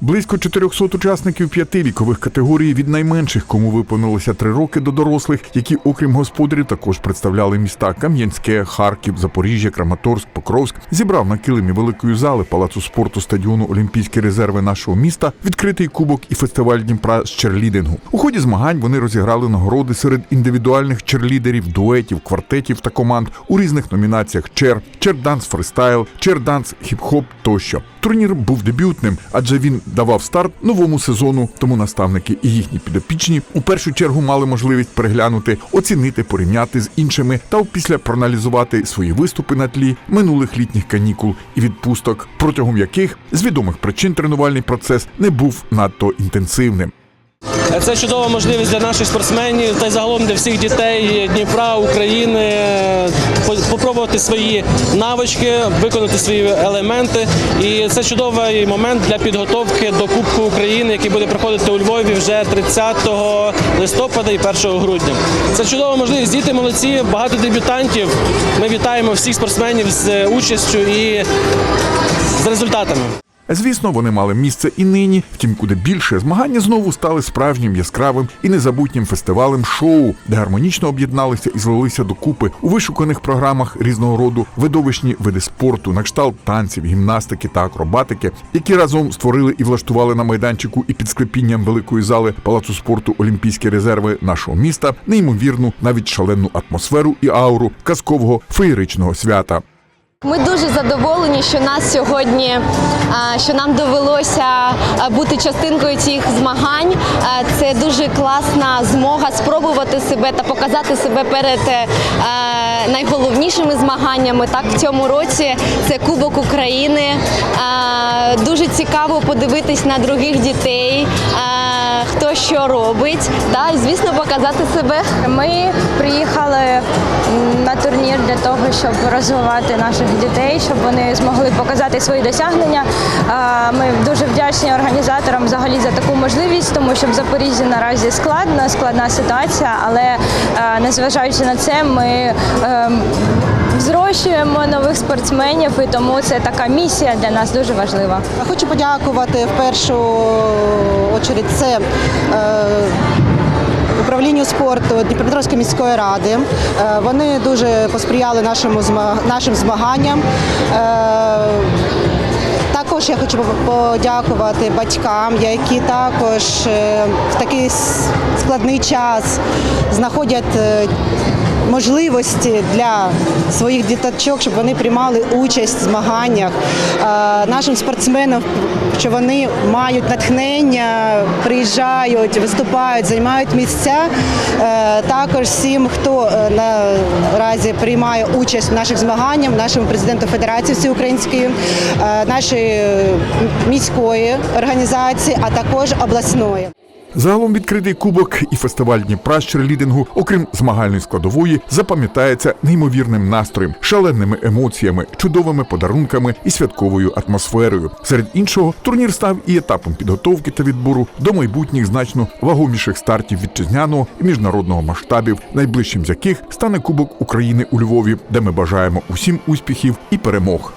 Близько 400 учасників п'яти вікових категорій від найменших, кому виповнилося три роки до дорослих, які, окрім господарів, також представляли міста Кам'янське, Харків, Запоріжжя, Краматорськ, Покровськ, зібрав на килимі великої зали палацу спорту стадіону Олімпійські резерви нашого міста відкритий кубок і фестиваль Дніпра з черлідингу. У ході змагань вони розіграли нагороди серед індивідуальних черлідерів, дуетів, квартетів та команд у різних номінаціях: чер, черданс фристайл, черданс хіп-хоп тощо. Турнір був дебютним, адже він давав старт новому сезону. Тому наставники і їхні підопічні у першу чергу мали можливість переглянути, оцінити, порівняти з іншими та після проаналізувати свої виступи на тлі минулих літніх канікул і відпусток, протягом яких з відомих причин тренувальний процес не був надто інтенсивним. Це чудова можливість для наших спортсменів та й загалом для всіх дітей Дніпра, України по- попробувати свої навички, виконати свої елементи. І це чудовий момент для підготовки до Кубку України, який буде проходити у Львові вже 30 листопада і 1 грудня. Це чудова можливість. Діти молодці, багато дебютантів. Ми вітаємо всіх спортсменів з участю і з результатами. Звісно, вони мали місце і нині. Втім, куди більше змагання знову стали справжнім яскравим і незабутнім фестивалем шоу, де гармонічно об'єдналися і злилися докупи у вишуканих програмах різного роду видовищні види спорту, на кшталт танців, гімнастики та акробатики, які разом створили і влаштували на майданчику і під склепінням великої зали палацу спорту Олімпійські резерви нашого міста неймовірну, навіть шалену атмосферу і ауру казкового феєричного свята. Ми дуже задоволені, що нас сьогодні, що нам довелося бути частинкою цих змагань. Це дуже класна змога спробувати себе та показати себе перед е, найголовнішими змаганнями. Так, в цьому році це Кубок України. Дуже цікаво подивитись на других дітей, хто що робить, та, звісно показати себе. Ми приїхали на турнір для того, щоб розвивати наших дітей, щоб вони змогли показати свої досягнення. Ми дуже вдячні організаторам взагалі за таку можливість, тому що в Запоріжжі наразі складно, складна ситуація, але е, незважаючи на це, ми ем, зрощуємо нових спортсменів, і тому це така місія для нас дуже важлива. Хочу подякувати в першу очередь це. Е, Управлінню спорту Дніпропетровської міської ради Е, вони дуже посприяли нашому нашим змаганням. Також я хочу подякувати батькам, які також е, в такий складний час знаходять е, можливості для своїх діточок, щоб вони приймали участь в змаганнях. Е, Нашим спортсменам, що вони мають натхнення, приїжджають, виступають, займають місця. Також всім, хто наразі приймає участь в наших змаганнях, нашому президенту Федерації всеукраїнської, е, нашої міської організації, а також обласної. Загалом відкритий кубок і фестиваль Дніпра з черлідингу, окрім змагальної складової, запам'ятається неймовірним настроєм, шаленими емоціями, чудовими подарунками і святковою атмосферою. Серед іншого, турнір став і етапом підготовки та відбору до майбутніх значно вагоміших стартів вітчизняного і міжнародного масштабів, найближчим з яких стане Кубок України у Львові, де ми бажаємо усім успіхів і перемог.